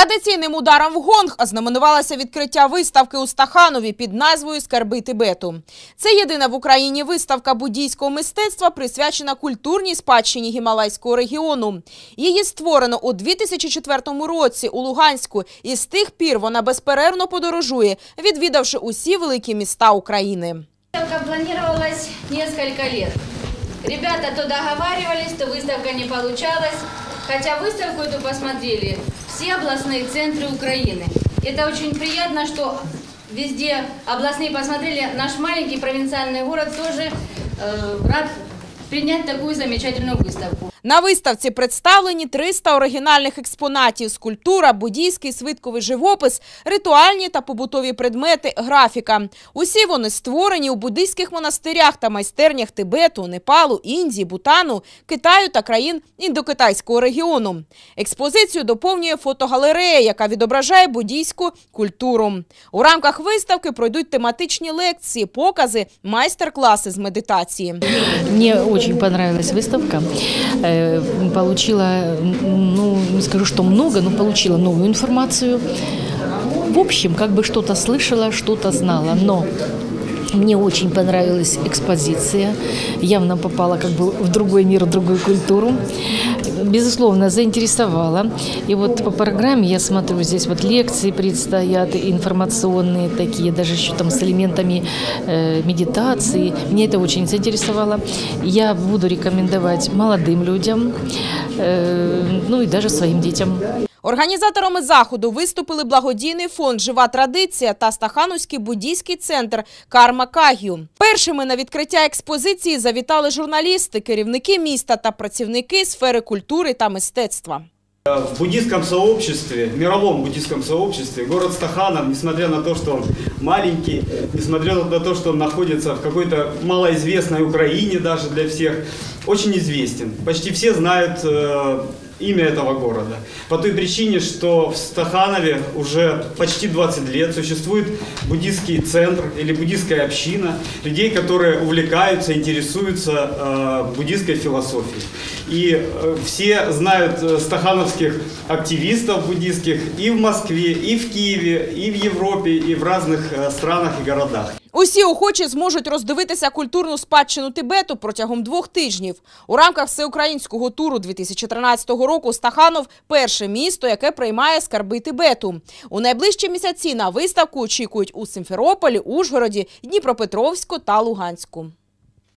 Традиційним ударом в гонг ознаменувалося відкриття виставки у Стаханові під назвою Скарби Тибету. Це єдина в Україні виставка буддійського мистецтва, присвячена культурній спадщині Гімалайського регіону. Її створено у 2004 році у Луганську, і з тих пір вона безперервно подорожує, відвідавши усі великі міста України. Выставка планировалась несколько лет. Ребята то договаривались, то выставка не получалась. Хотя выставку эту посмотрели все областные центры Украины. Это очень приятно, что везде областные посмотрели. Наш маленький провинциальный город тоже э, рад принять такую замечательную выставку. На виставці представлені 300 оригінальних експонатів: скульптура, буддійський свитковий живопис, ритуальні та побутові предмети, графіка. Усі вони створені у буддийських монастирях та майстернях Тибету, Непалу, Індії, Бутану, Китаю та країн індокитайського регіону. Експозицію доповнює фотогалерея, яка відображає буддійську культуру. У рамках виставки пройдуть тематичні лекції, покази, майстер-класи з медитації. Мне очень понравилась выставка. Э, Получила, м, ну, не скажу, что много, но получила новую информацию. В общем, как бы что-то слышала, что-то знала, но мне очень понравилась экспозиция. Явно попала как бы в другой мир, в другую культуру. Безусловно, заинтересовала. И вот по программе я смотрю, здесь вот лекции предстоят информационные такие, даже еще там с элементами э, медитации. Меня это очень заинтересовало. Я буду рекомендовать молодым людям, э, ну и даже своим детям. Організаторами заходу виступили благодійний фонд Жива традиція та Стахановський буддійський центр Карма Каг'ю. Першими на відкриття експозиції завітали журналісти, керівники міста та працівники сфери культури та мистецтва. В буддийском сообществе, мировом буддийском сообществе, город Стаханов, несмотря на то, что он маленький, несмотря на то, что он находится в какой-то малоизвестной Украине даже для всех, очень известен. Почти все знают э, имя этого города. По той причине, что в Стаханове уже почти 20 лет существует буддийский центр или буддийская община людей, которые увлекаются, интересуются э, буддийской философией. И э, все знают э, стахановских активистов буддийских и в Москве, и в Киеве, и в Европе, и в разных э, странах и городах. Усі охочі зможуть роздивитися культурну спадщину Тибету протягом двох тижнів. У рамках всеукраїнського туру 2013 Року Стаханов – перше місто, яке приймає скарби Тибету. У найближчі місяці на виставку очікують у Симферополі, Ужгороді, Дніпропетровську та Луганську.